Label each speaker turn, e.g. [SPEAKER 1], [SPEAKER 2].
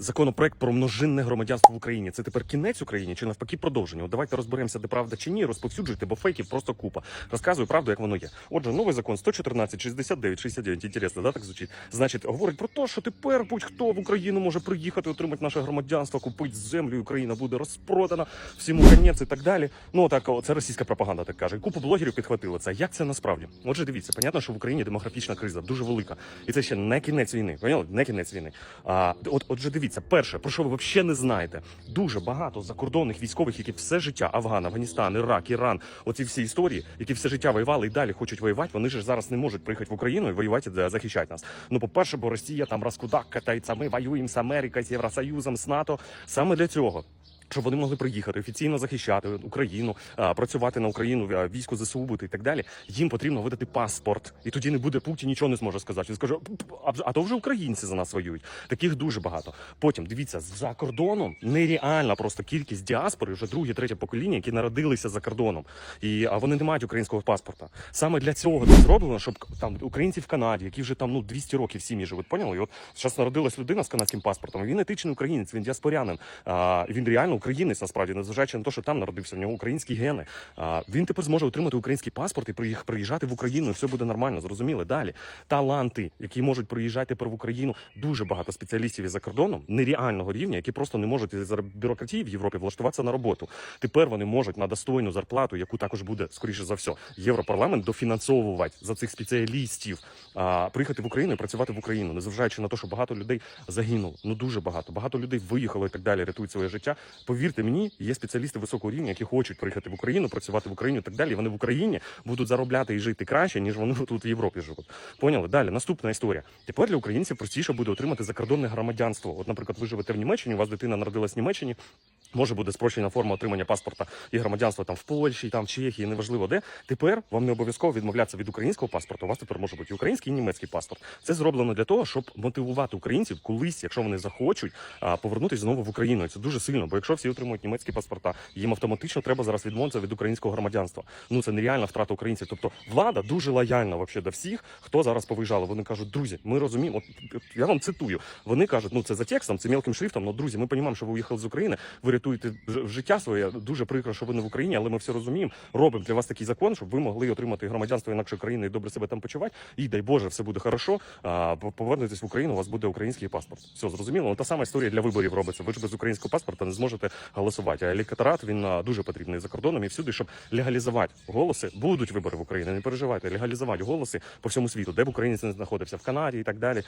[SPEAKER 1] Законопроект про множинне громадянство в Україні. Це тепер кінець Україні чи навпаки продовження? От давайте розберемося, де правда чи ні. Розповсюджуйте, бо фейків просто купа. Розказую правду, як воно є. Отже, новий закон 114, 69, 69. Інтересно, да, так звучить. Значить, говорить про те, що тепер будь-хто в Україну може приїхати, отримати наше громадянство, купити землю, і Україна буде розпродана, всьому конець і так далі. Ну так, це російська пропаганда, так каже. Купу блогерів підхватили це. Як це насправді? Отже, дивіться, понятно, що в Україні демографічна криза дуже велика, і це ще не кінець війни. Поняли? Не кінець війни. А от, отже, дивіться, перше, про що ви взагалі не знаєте, дуже багато закордонних військових, які все життя Афган, Афганістан, Ірак, Іран, оці всі історії, які все життя воювали і далі хочуть воювати. Вони ж зараз не можуть приїхати в Україну і воювати де захищати нас. Ну, по-перше, бо Росія там розкудак. Ми воюємо з Америкою, з Євросоюзом, з НАТО. Саме для цього. Щоб вони могли приїхати офіційно захищати Україну, працювати на Україну, військо ЗСУ бути і так далі. Їм потрібно видати паспорт, і тоді не буде Путін нічого не зможе сказати. Він скаже, а, то вже українці за нас воюють. Таких дуже багато. Потім дивіться, за кордоном нереальна просто кількість діаспори, вже друге, третє покоління, які народилися за кордоном, і а вони не мають українського паспорта. Саме для цього це зроблено, щоб там українці в Канаді, які вже там ну 200 років сім'ї живуть. Поняли? І от зараз народилась людина з канадським паспортом. Він етичний українець, він діаспорянин. А, він реально українець насправді, незважаючи на те, що там народився, в нього українські гени. А, він тепер зможе отримати український паспорт і приїжджати в Україну, і все буде нормально. Зрозуміли? Далі таланти, які можуть приїжджати тепер в Україну. Дуже багато спеціалістів із за кордоном нереального рівня, які просто не можуть із бюрократії в Європі влаштуватися на роботу. Тепер вони можуть на достойну зарплату, яку також буде скоріше за все, європарламент дофінансовувати за цих спеціалістів, а, приїхати в Україну і працювати в Україну, незважаючи на те, що багато людей загинуло. Ну дуже багато. Багато людей виїхало і так далі, рятують своє життя. Повірте мені, є спеціалісти високого рівня, які хочуть приїхати в Україну, працювати в Україні і так далі. Вони в Україні будуть заробляти і жити краще, ніж вони тут в Європі живуть. Поняли? Далі наступна історія. Тепер для українців простіше буде отримати закордонне громадянство. От, наприклад, ви живете в Німеччині, у вас дитина народилась в Німеччині. Може буде спрощена форма отримання паспорта і громадянства там в Польщі, там в Чехії, неважливо де. Тепер вам не обов'язково відмовлятися від українського паспорту. У вас тепер може бути і український і німецький паспорт. Це зроблено для того, щоб мотивувати українців колись, якщо вони захочуть, повернутися знову в Україну. Це дуже сильно. Бо якщо всі отримують німецькі паспорта, їм автоматично треба зараз відмовитися від українського громадянства. Ну це нереальна втрата українців. Тобто влада дуже лояльна вообще до всіх, хто зараз повиїжджали. Вони кажуть, друзі, ми розуміємо. От я вам цитую. Вони кажуть, ну це за текстом, це мілким шрифтом. Ну друзі, ми розуміємо, що ви уїхали з України. Ви рятуєте життя своє. Дуже прикро, що ви не в Україні, але ми все розуміємо. Робимо для вас такий закон, щоб ви могли отримати громадянство інакшої країни і добре себе там почувати. І дай Боже, все буде хорошо. А повернетесь в Україну, у вас буде український паспорт. Все зрозуміло. Ну, та сама історія для виборів робиться. Ви ж без українського паспорта не зможете голосувати. А електорат він дуже потрібний за кордоном і всюди, щоб легалізувати голоси. Будуть вибори в Україні. Не переживайте, легалізувати голоси по всьому світу, де б українець не знаходився в Канаді і так далі.